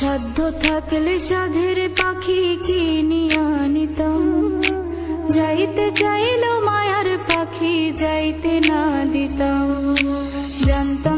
সাধ্য থাকলে সাধের পাখি কিনি আনিতাম। যাইতে চাইল মায়ার পাখি যাইতে না দিতাম। জানতাম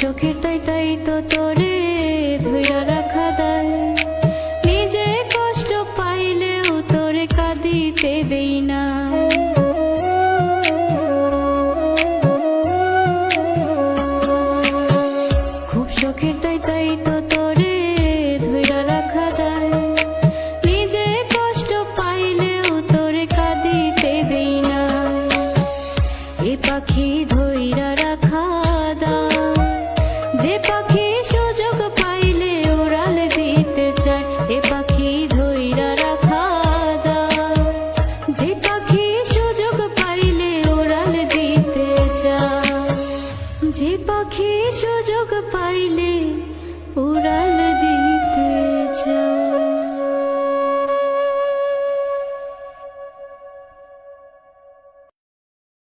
চোখের তাই তাই তো তোরে ধৈরা রাখা দেয়। নিজে কষ্ট পাইলেও তোরে কাঁদিতে দেই না। পাখি সুযোগ পাইলে উড়াল দিতে চায়।